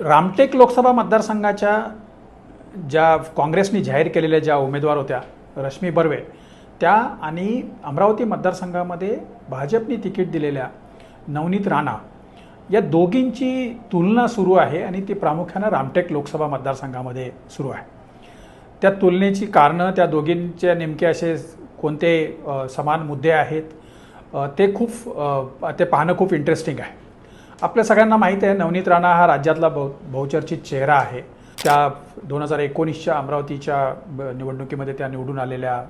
रामटेक लोकसभा मतदारसंघाच्या ज्या काँग्रेसने जाहीर केलेल्या ज्या उमेदवार होत्या रश्मी बर्वे त्या आणि अमरावती मतदारसंघामध्ये भाजपने तिकीट दिलेल्या नवनीत राणा या दोघींची तुलना सुरू आहे आणि ती प्रामुख्यानं रामटेक लोकसभा मतदारसंघामध्ये सुरू आहे. त्या तुलनेची कारणं त्या दोघींच्या नेमके असे कोणते समान मुद्दे आहेत ते खूप ते पाहणं खूप इंटरेस्टिंग आहे. आपल्या सगळ्यांना माहीत आहे नवनीत राणा हा राज्यातला बहु बहुचर्चित चेहरा आहे. त्या दोन हजार एकोणीसच्या अमरावतीच्या ब- निवडणुकीमध्ये त्या निवडून आलेल्या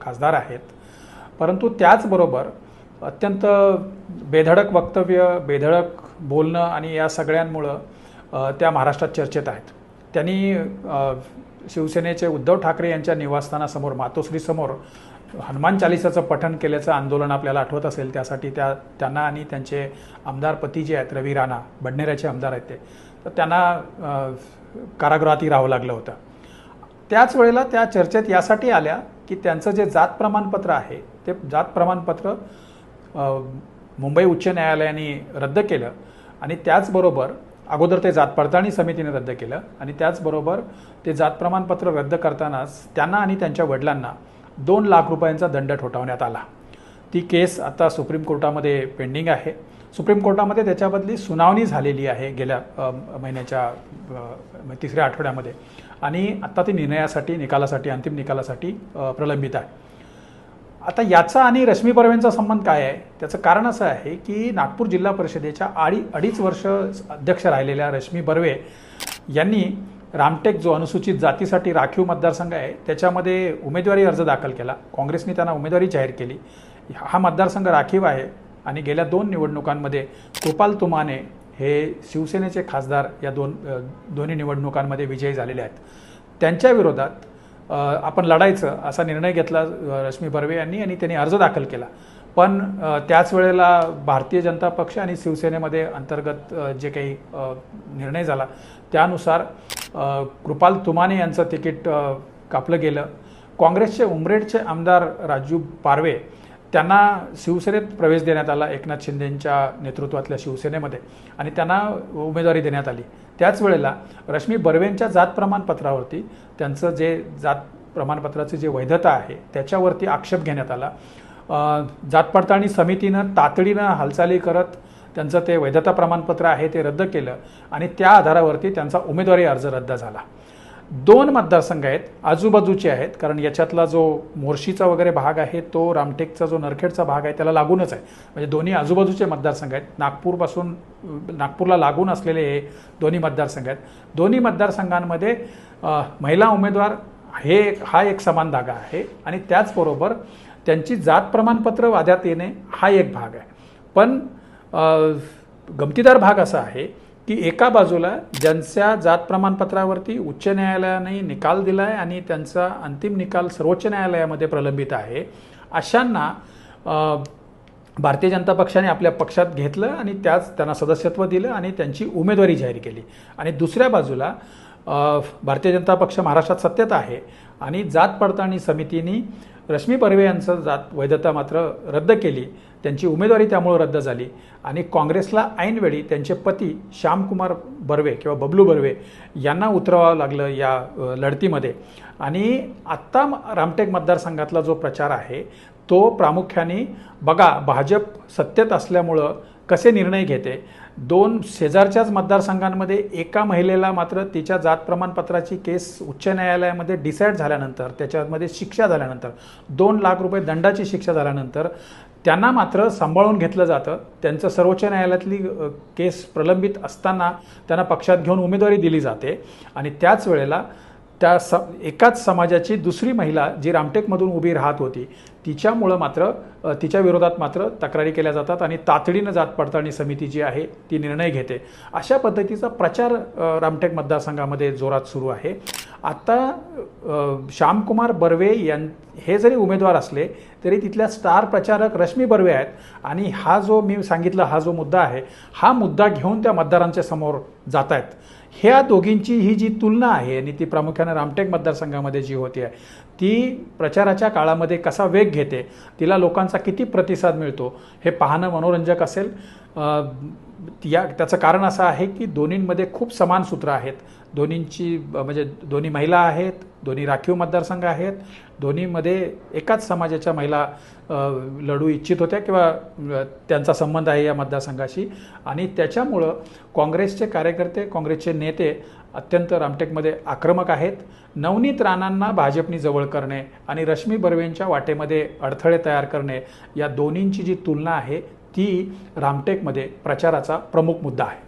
खासदार आहेत. परंतु त्याचबरोबर अत्यंत बेधडक वक्तव्य बेधडक बोलणं आणि या सगळ्यांमुळं त्या महाराष्ट्रात चर्चेत आहेत. त्यांनी शिवसेनेचे उद्धव ठाकरे यांच्या निवासस्थानासमोर मातोश्रीसमोर हनुमान चालिसाचं पठण केल्याचं आंदोलन आपल्याला आठवत असेल त्यासाठी त्या त्यांना आणि त्यांचे आमदार पती जे आहेत रवी राणा बडनेऱ्याचे आमदार आहेत ते तर त्यांना कारागृहातही राहावं लागलं होतं. त्याच वेळेला त्या चर्चेत यासाठी आल्या की त्यांचं जे जात प्रमाणपत्र आहे ते जात प्रमाणपत्र मुंबई उच्च न्यायालयाने रद्द केलं आणि त्याचबरोबर अगोदर ते जात पडताळणी समितीने रद्द केलं आणि त्याचबरोबर ते जात प्रमाणपत्र रद्द करतानाच त्यांना आणि त्यांच्या वडिलांना दोन लाख रुपयांचा दंड ठोठावण्यात आला. ती केस आता सुप्रीम कोर्टामध्ये पेंडिंग आहे. सुप्रीम कोर्टामध्ये त्याच्याबदली सुनावणी झालेली आहे गेल्या महिन्याच्या तिसऱ्या आठवड्यामध्ये. आणि आत्ता ती निर्णयासाठी निकालासाठी अंतिम निकालासाठी प्रलंबित आहे. आता याचा आणि रश्मी बर्वेंचा संबंध काय आहे? त्याचं कारण असं आहे की नागपूर जिल्हा परिषदेच्या अडी अडीच वर्ष अध्यक्ष राहिलेल्या रश्मी बर्वे यांनी रामटेक जो अनुसूचित जातीसाठी राखीव मतदारसंघ आहे त्याच्यामध्ये उमेदवारी अर्ज दाखल केला. काँग्रेसने त्यांना उमेदवारी जाहीर केली. हा मतदारसंघ राखीव आहे आणि गेल्या दोन निवडणुकांमध्ये गोपाल तुमाने हे शिवसेनेचे खासदार या दोन दोन्ही निवडणुकांमध्ये विजयी झालेले आहेत. त्यांच्या विरोधात आपण लढायचं असा निर्णय घेतला रश्मी बर्वे यांनी आणि त्यांनी अर्ज दाखल केला. पण त्याच वेळेला भारतीय जनता पक्ष आणि शिवसेनेमध्ये अंतर्गत जे काही निर्णय झाला त्यानुसार कृपाल तुमाने यांचं तिकीट कापलं गेलं. काँग्रेसचे उमरेडचे आमदार राजू पारवे त्यांना शिवसेनेत प्रवेश देण्यात आला एकनाथ शिंदेंच्या नेतृत्वातल्या शिवसेनेमध्ये आणि त्यांना उमेदवारी देण्यात आली. त्याच वेळेला रश्मी बर्वेंच्या जात प्रमाणपत्रावरती त्यांचं जे जात प्रमाणपत्राची जी वैधता आहे त्याच्यावरती आक्षेप घेण्यात आला. जात पडताळणी समितीनं तातडीनं हालचाली करत त्यांचं ते वैधता प्रमाणपत्र आहे ते रद्द केलं आणि त्या आधारावरती त्यांचा उमेदवारी अर्ज रद्द झाला. दोन मतदारसंघ आहेत आजूबाजूचे आहेत कारण याच्यातला जो मोर्शीचा वगैरे भाग आहे तो रामटेकचा जो नरखेडचा भाग आहे त्याला लागूनच आहे. म्हणजे दोन्ही आजूबाजूचे मतदारसंघ आहेत. नागपूरपासून नागपूरला लागून असलेले हे दोन्ही मतदारसंघ आहेत. दोन्ही मतदारसंघांमध्ये महिला उमेदवार हे एक- हा एक समान धागा आहे आणि त्याचबरोबर त्यांची जात प्रमाणपत्र वाद्यात येणे हा एक भाग आहे. पण गमतीदार भाग असा आहे की एका बाजूला ज्यांच्या जात प्रमाणपत्रावरती उच्च न्यायालयाने निकाल दिला आहे आणि त्यांचा अंतिम निकाल सर्वोच्च न्यायालयामध्ये प्रलंबित आहे अशांना भारतीय जनता पक्षाने आपल्या पक्षात घेतलं आणि त्याच त्यांना सदस्यत्व दिलं आणि त्यांची उमेदवारी जाहीर केली. आणि दुसऱ्या बाजूला भारतीय जनता पक्ष महाराष्ट्रात सत्तेत आहे आणि जात पडताळणी समितीने रश्मी बर्वे यांचं जात वैधता मात्र रद्द केली. त्यांची उमेदवारी त्यामुळं रद्द झाली. आणि काँग्रेसला ऐनवेळी त्यांचे पती श्यामकुमार बर्वे किंवा बबलू बर्वे यांना उतरवावं लागलं या लढतीमध्ये. आणि आत्ता रामटेक मतदारसंघातला जो प्रचार आहे तो प्रामुख्याने बघा भाजप सत्तेत असल्यामुळं कसे निर्णय घेते? दोन शेजारच्याच मतदारसंघांमध्ये एका महिलेला मात्र तिच्या जात प्रमाणपत्राची केस उच्च न्यायालयामध्ये डिसाईड झाल्यानंतर त्याच्यामध्ये शिक्षा झाल्यानंतर दोन लाख रुपये दंडाची शिक्षा झाल्यानंतर त्यांना मात्र सांभाळून घेतलं जातं. त्यांचं सर्वोच्च न्यायालयातली केस प्रलंबित असताना त्यांना पक्षात घेऊन उमेदवारी दिली जाते. आणि त्याच वेळेला त्या स एकाच समाजाची दुसरी महिला जी रामटेकमधून उभी राहत होती तिच्यामुळं मात्र तिच्या विरोधात मात्र तक्रारी केल्या जातात आणि तातडीनं जात पडताळणी समिती जी आहे ती निर्णय घेते. अशा पद्धतीचा प्रचार रामटेक मतदारसंघामध्ये जोरात सुरू आहे. आता श्यामकुमार बर्वे यां हे जरी उमेदवार असले तरी तिथल्या स्टार प्रचारक रश्मी बर्वे आहेत. आणि हा जो मी सांगितला हा जो मुद्दा आहे हा मुद्दा घेऊन त्या मतदारांच्या समोर जात आहेत. ह्या दोघींची ही जी तुलना आहे आणि ती प्रामुख्याने रामटेक मतदारसंघामध्ये जी होती आहे ती प्रचाराच्या काळामध्ये कसा वेग घेते तिला लोकांचा किती प्रतिसाद मिळतो हे पाहणं मनोरंजक असेल. या त्याचं कारण असं आहे की दोन्हींमध्ये खूप समान सूत्र आहेत. दोन्हींची म्हणजे दोन्ही महिला आहेत दोन्ही राखीव मतदारसंघ आहेत दोन्हीमध्ये एकाच समाजाच्या महिला लढू इच्छित होत्या किंवा त्यांचा संबंध आहे या मतदारसंघाशी. आणि त्याच्यामुळं काँग्रेसचे कार्यकर्ते काँग्रेसचे नेते अत्यंत रामटेकमध्ये आक्रमक आहेत. नवनीत राणांना भाजपनी जवळ करणे आणि रश्मी बर्वेंच्या वाटेमध्ये अडथळे तयार करणे या दोन्हींची जी तुलना आहे ती रामटेकमध्ये प्रचाराचा प्रमुख मुद्दा आहे.